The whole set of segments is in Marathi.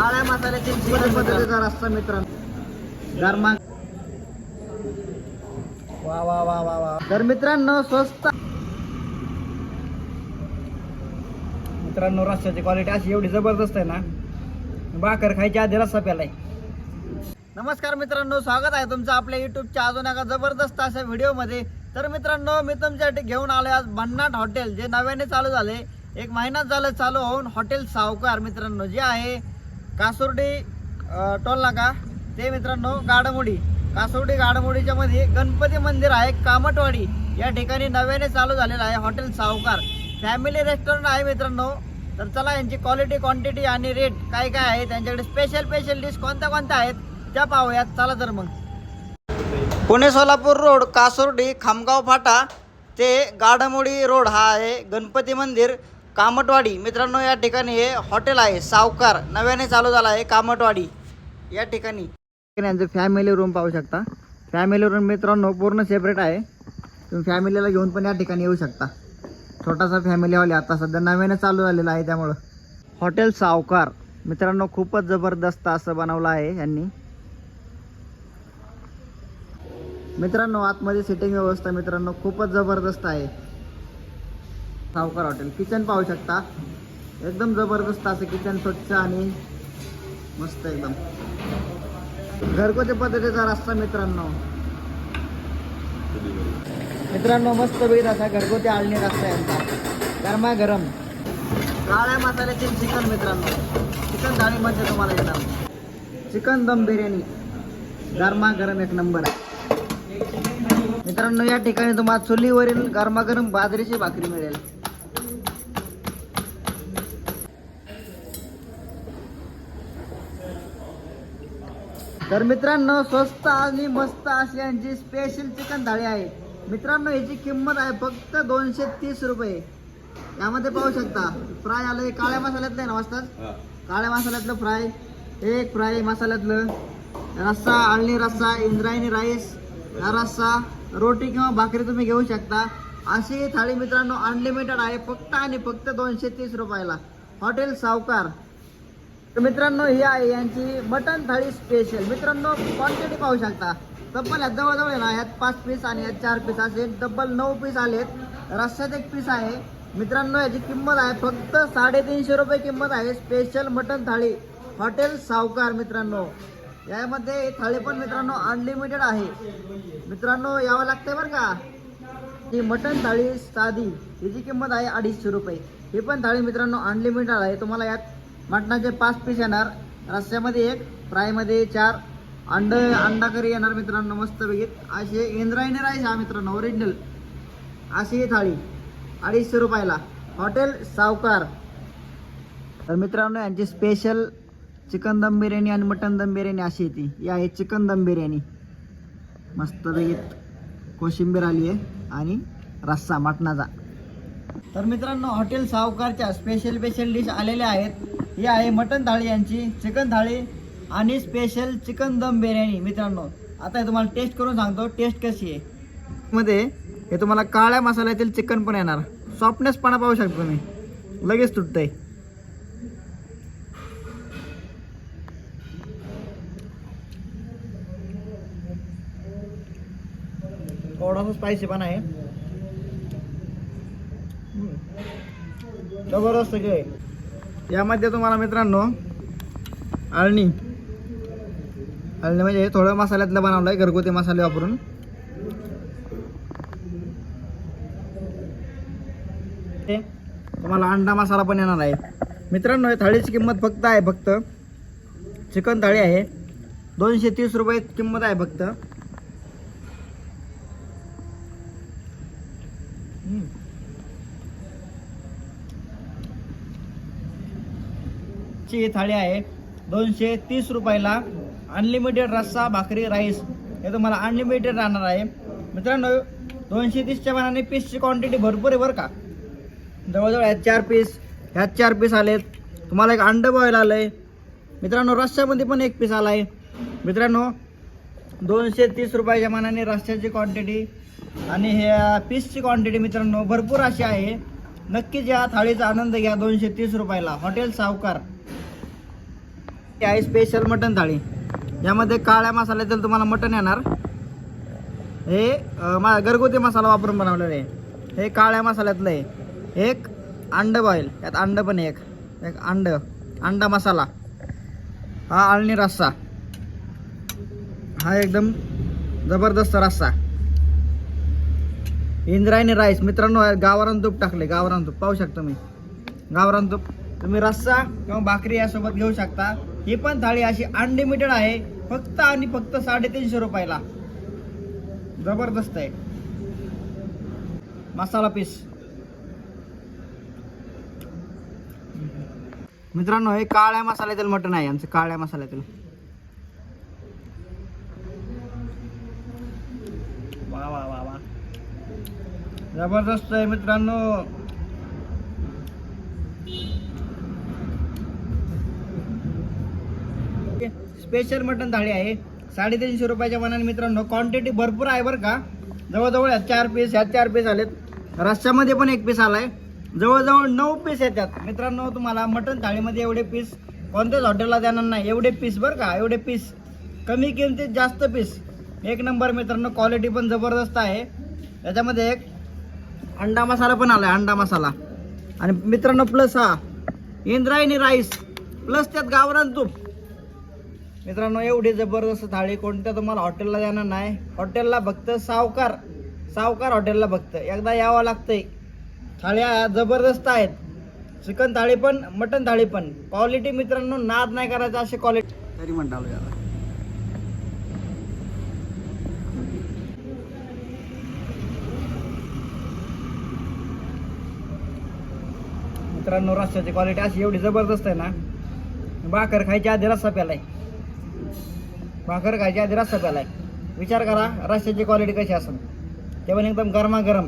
काळ्या मसाल्याची जीवन पद्धतीचा रस्ता मित्रांनो. गरमा वा वा वा वा वा. तर मित्रांनो स्वस्त मित्रांनो रस्त्याची क्वालिटी अशी एवढी जबरदस्त आहे ना. भाकर खायच्या आधी रस्सा प्यालाय. नमस्कार मित्रांनो स्वागत आहे तुमचं आपल्या युट्यूबच्या अजून एका जबरदस्त अशा व्हिडिओमध्ये तर मित्रांनो मी तुमच्यासाठी घेऊन आलोय आज भन्नाट हॉटेल जे नव्याने चालू झाले. एक महिनाच झालं चालू होऊन हॉटेल सावकार मित्रांनो जे आहे कासुर्डी टोल नाका ते मित्रांनो गाडमोडी. कासुर्डी गाडमोडीच्या मध्ये गणपती मंदिर आहे कामटवाडी. या ठिकाणी नव्याने चालू झालेलं आहे हॉटेल सावकार फॅमिली रेस्टॉरंट आहे मित्रांनो. तर चला यांची क्वालिटी क्वांटिटी आणि रेट काय काय आहे त्यांच्याकडे स्पेशल स्पेशल डिश कोणत्या कोणत्या आहेत त्या पाहूयात. चला तर मग. पुणे सोलापूर रोड कासुर्डी खामगाव फाटा. ते गाडमोडी रोड हा आहे गणपती मंदिर. कामटवाडी. मित्रांनो या ठिकाणी हे हॉटेल आहे सावकार. नव्याने चालू झाला आहे कामटवाडी. या ठिकाणी. यांचं फॅमिली रूम पाहू शकता. फॅमिली रूम मित्रांनो पूर्ण सेपरेट आहे. तुम्ही फॅमिलीला घेऊन पण या ठिकाणी येऊ शकता. छोटासा फॅमिली हॉल आहे. आता सध्या नव्याने चालू झालेला आहे त्यामुळं. हॉटेल सावकार. मित्रांनो खूपच जबरदस्त असं बनवलं आहे यांनी. मित्रांनो आतमध्ये सिटिंग व्यवस्था मित्रांनो खूपच जबरदस्त आहे. सावकार हॉटेल. किचन पाहू शकता. एकदम जबरदस्त असं किचन स्वच्छ आणि मस्त एकदम. घरगुती पद्धतीचा रस्ता मित्रांनो. मित्रांनो मस्त वेळ असा घरगुती आळणी रस्ता यांचा गरमा गरम. काळ्या मसाल्याचे चिकन मित्रांनो. चिकन थाळीमध्ये तुम्हाला येणार. चिकन दम बिर्याणी. गरमा गरम एक नंबर मित्रांनो या ठिकाणी तुम्हाला चुलीवरील गरमागरम बाजरीची भाकरी मिळेल. तर मित्रांनो स्वस्त आणि मस्त अशी यांची स्पेशल चिकन थाळी आहे. मित्रांनो याची किंमत आहे फक्त दोनशे तीस रुपये. यामध्ये पाहू शकता फ्राय आलं हे काळ्या मसाल्यातलं आहे ना वाजतात काळ्या मसाल्यातलं फ्राय एक फ्राय मसाल्यातलं. रस्सा आळणी रस्सा इंद्रायणी राईस रस्सा रोटी किंवा भाकरी तुम्ही घेऊ शकता. अशी थाळी मित्रांनो अनलिमिटेड आहे फक्त आणि फक्त दोनशे तीस रुपयाला. हॉटेल सावकार तर मित्रांनो ही आहे यांची मटन थाळी स्पेशल मित्रांनो क्वांटिटी पाहू शकता. तब्बल ह्यात जवळजवळ आहे ना यात पाच पीस आणि यात चार पीस असे तब्बल नऊ पीस आलेत. रस्त्यात एक पीस आहे. मित्रांनो याची किंमत आहे फक्त साडेतीनशे रुपये किंमत आहे. स्पेशल मटन थाळी. हॉटेल सावकार मित्रांनो. यामध्ये थाळी पण मित्रांनो अनलिमिटेड आहे. मित्रांनो यावं लागतंय बरं का? ही मटन थाळी साधी. हिची किंमत आहे अडीचशे रुपये. ही पण थाळी मित्रांनो अनलिमिटेड आहे. तुम्हाला यात मटणाचे पाच पीस येणार. रस्स्यामध्ये एक फ्रायमध्ये चार. अंड अंडा करी येणार मित्रांनो मस्त बघित असे इंद्रायणी राईस हा मित्रांनो ओरिजिनल अशी थाळी. अडीचशे रुपयाला. हॉटेल सावकार. तर मित्रांनो यांची स्पेशल चिकन दम बिर्याणी आणि मटन दम बिर्याणी अशी येते या आहे चिकन दम बिर्याणी. मस्त बघित कोशिंबीर आली आहे आणि रस्सा मटणाचा. तर मित्रांनो हॉटेल सावकारच्या स्पेशल स्पेशल डिश आलेल्या आहेत. ही आहे मटन थाळी यांची चिकन थाळी आणि स्पेशल चिकन दम बिर्याणी मित्रांनो. आता हे तुम्हाला टेस्ट करून सांगतो टेस्ट कशी आहे. मध्ये हे तुम्हाला काळ्या मसाल्यातील चिकन पण येणार. सॉफ्टनेसपणा पाहू शकता तुम्ही. लगेच तुटतंय. थोडासा स्पायसी पण आहे. जबरदस्त आहे यामध्ये तुम्हाला मित्रांनो आळणी. आळणी म्हणजे थोडं मसाल्यातलं बनवलं आहे घरगुती मसाले वापरून. ते तुम्हाला अंडा मसाला पण येणार आहे. मित्रांनो हे थाळीची किंमत फक्त आहे फक्त. चिकन थाळी आहे. दोनशे तीस रुपये किंमत आहे फक्त. ची थाळी आहे. दोनशे तीस रुपयाला अनलिमिटेड रस्सा भाकरी राईस हे तुम्हाला अनलिमिटेड राहणार आहे. मित्रांनो दोनशे तीसच्या मनाने पीसची क्वांटिटी भरपूर आहे बरं का. जवळजवळ ह्यात चार पीस ह्यात चार पीस आलेत. तुम्हाला एक अंड बॉईल आलं आहे मित्रांनो रस्स्यामध्ये पण एक पीस आला आहे मित्रांनो दोनशे तीस रुपयाच्या मनाने रस्त्याची क्वांटिटी आणि ह्या पीसची क्वांटिटी मित्रांनो भरपूर अशी आहे. नक्कीच या थाळीचा आनंद घ्या दोनशे तीस रुपयाला. हॉटेल सावकार. आहे स्पेशल मटन थाळी. यामध्ये काळ्या मसाल्यातील तुम्हाला मटन येणार. हे मा घरगुती मसाला वापरून बनवलेलं आहे. हे काळ्या मसाल्यातलं आहे. एक अंड बॉईल यात अंड पण एक. एक अंड अंडा मसाला. हा आळणी रस्सा. हा एकदम जबरदस्त रस्सा. इंद्रायणी राईस मित्रांनो गावरान तूप टाकले गावरान तूप. पाहू शकता मी गावरान तूप. तुम्ही रस्सा किंवा भाकरी यासोबत घेऊ शकता. ही पण थाळी अशी अनलिमिटेड आहे फक्त आणि फक्त साडेतीनशे रुपयाला. जबरदस्त आहे. मसाला पीस. मित्रांनो हे काळ्या मसाल्यातील मटण आहे आमचं काळ्या मसाल्यातील. वा वा वा वा. जबरदस्त आहे मित्रांनो. स्पेशल मटन थाळी आहे. साडेतीनशे रुपयाच्या मनाने मित्रांनो क्वांटिटी भरपूर आहे बरं का. जवळजवळ यात चार पीस ह्यात चार पीस आलेत. रस्त्यामध्ये पण एक पीस आला आहे जवळजवळ नऊ पीस येतात. मित्रांनो तुम्हाला मटन थाळीमध्ये एवढे पीस कोणत्याच हॉटेलला देणार नाही. एवढे पीस बरं का एवढे पीस कमी किमतीत जास्त पीस एक नंबर मित्रांनो क्वालिटी पण जबरदस्त आहे. त्याच्यामध्ये एक अंडा मसाला पण आला आहे अंडा मसाला. आणि मित्रांनो प्लस हा इंद्रायणी राईस प्लस त्यात गावरान तूप. मित्रांनो एवढी जबरदस्त थाळी कोणत्या तुम्हाला हॉटेलला जाणार नाही. हॉटेलला फक्त सावकार. सावकार हॉटेलला फक्त. एकदा यावं लागतंय. थाळ्या जबरदस्त आहेत. चिकन थाळी पण मटन थाळी पण. क्वालिटी मित्रांनो नाद नाही करायचा अशी क्वालिटी तरी म्हणतालो याला. मित्रांनो रस्त्याची क्वालिटी अशी एवढी जबरदस्त आहे ना. भाकर खायची आधी रस्सा प्यालाय. भाकर खायची आधी रस्सा प्यालाय. विचार करा रस्त्याची क्वालिटी कशी असेल. ते पण एकदम गरमागरम.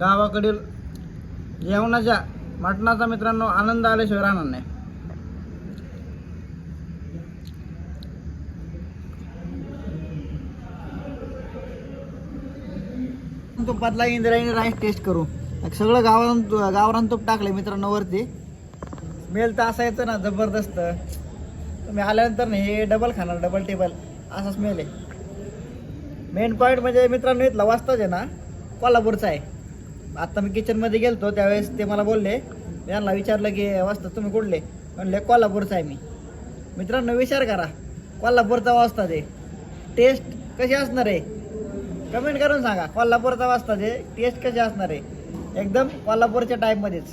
गावाकडील जेवणाच्या मटणाचा मित्रांनो आनंद आल्याशिवाय राहणार नाही. तुपातला इंद्रायणी राईस टेस्ट करू. सगळं गावरान गावरान तूप टाकलंय मित्रांनो वरती. मेल तर असायचं ना जबरदस्त. तुम्ही आल्यानंतर ना हे डबल खाणार डबल टेबल असा स्मेल आहे. मेन पॉईंट म्हणजे मित्रांनो इथला वाजताच आहे ना कोल्हापूरचा आहे. आत्ता मी किचनमध्ये गेलतो त्यावेळेस ते मला बोलले यांना विचारलं की वाजता तुम्ही कुठले? म्हणले कोल्हापूरचा आहे मी. मित्रांनो विचार करा कोल्हापूरचा वाजता ते टेस्ट कशी असणार आहे? कमेंट करून सांगा कोल्हापूरचा वाजता ते टेस्ट कशी असणार आहे? एकदम कोल्हापूरच्या टाईपमध्येच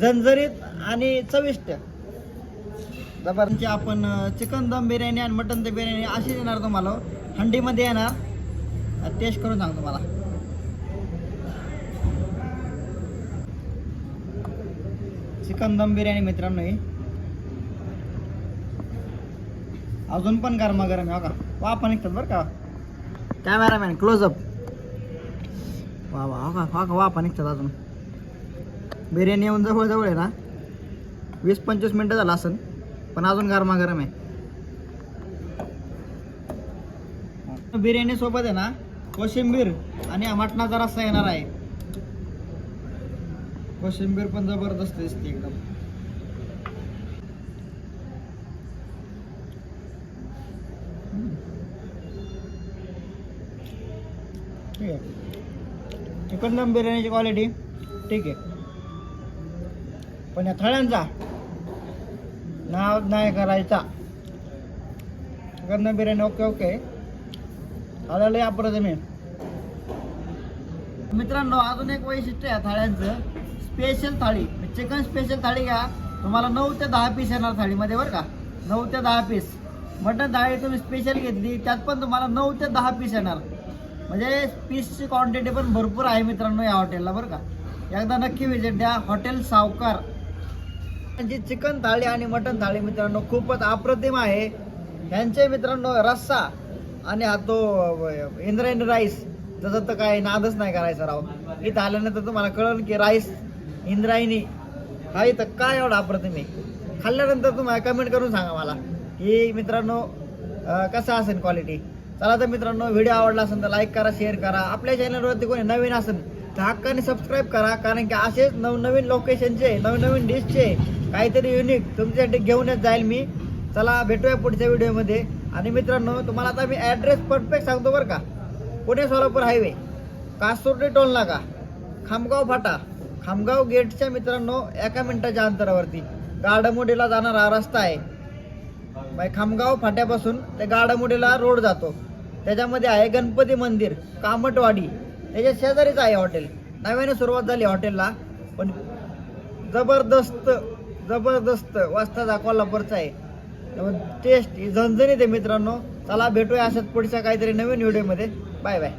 झणझणीत आणि चविष्ट. जबरदस्त. आपण चिकन दम बिर्याणी आणि मटन दम बिर्याणी अशी देणार तुम्हाला. हंडीमध्ये येणार टेस्ट करून सांग तुम्हाला. चिकन दम बिर्याणी मित्रांनो ही. अजून पण गरमागरम आहे हो का? आपण निघतात बरं का? कॅमेरामॅन क्लोजअप वा वा हो का हो का वापा निघतात अजून. बिर्याणी येऊन जवळ जवळ आहे ना. वीस पंचवीस मिनटं झालं असेल पण अजून गरमागरम आहे. बिर्याणी सोबत आहे ना कोशिंबीर आणि मटणाचा रस्सा येणार आहे. कोशिंबीर पण जबरदस्त दिसते एकदम. ठीक आहे. चिकन दम बिर्याणीची क्वालिटी ठीक आहे. पण या थळ्यांचा नाव नाही करायचा. Chicken biryani okay okay. थाळ्याला या परत मी. मित्रांनो अजून एक वैशिष्ट्य आहे थाळ्यांचं. स्पेशल थाळी. म्हणजे चिकन स्पेशल थाळी घ्या. तुम्हाला नऊ ते दहा पीस येणार थाळीमध्ये बरं का. नऊ ते दहा पीस मटन थाळी तुम्ही स्पेशल घेतली त्यात पण तुम्हाला नऊ ते दहा पीस येणार. म्हणजे पीसची क्वांटिटी पण भरपूर आहे मित्रांनो या हॉटेलला बरं का. एकदा नक्की व्हिजिट द्या. हॉटेल सावकार. जी चिकन थाळी आणि मटन थाळी मित्रांनो खूपच अप्रतिम आहे. यांचे मित्रांनो रस्सा आणि हा तो इंद्रायणी राईस त्याचं तर काय नादच नाही करायचा राव. इथं आल्यानंतर तुम्हाला कळलं की राईस इंद्रायणी हा इथं काय एवढा अप्रतिम आहे? खाल्ल्यानंतर तुम्हाला कमेंट करून सांगा मला. की मित्रांनो कसं असेल क्वालिटी चला तर मित्रांनो व्हिडिओ आवडला असेल तर लाईक करा शेअर करा. आपल्या चॅनलवरती कोणी नवीन असेल तर हक्काने सबस्क्राईब करा कारण की असेच नवनवीन लोकेशनचे नवनवीन डिशचे काहीतरी युनिक तुमच्यासाठी घेऊनच जाईल मी. चला भेटूया पुढच्या व्हिडिओमध्ये आणि मित्रांनो तुम्हाला आता मी ॲड्रेस परफेक्ट सांगतो बरं का. पुणे सोलापूर हायवे कासुर्डी टोल नाका खामगाव फाटा. खामगाव गेटच्या मित्रांनो एका मिनटाच्या अंतरावरती. गाडमोडीला जाणारा रस्ता आहे. खामगाव फाट्यापासून ते गाडामुडीला रोड जातो. त्याच्यामध्ये आहे गणपती मंदिर कामटवाडी. त्याच्या शेजारीच आहे हॉटेल. नव्याने सुरुवात झाली हॉटेलला पण जबरदस्त जबरदस्त वास्ता दाखवायला परचा आहे. त्यामुळे टेस्ट ही झणझणीत आहे मित्रांनो. चला भेटूया असंच पुढच्या काहीतरी नवीन व्हिडिओमध्ये बाय बाय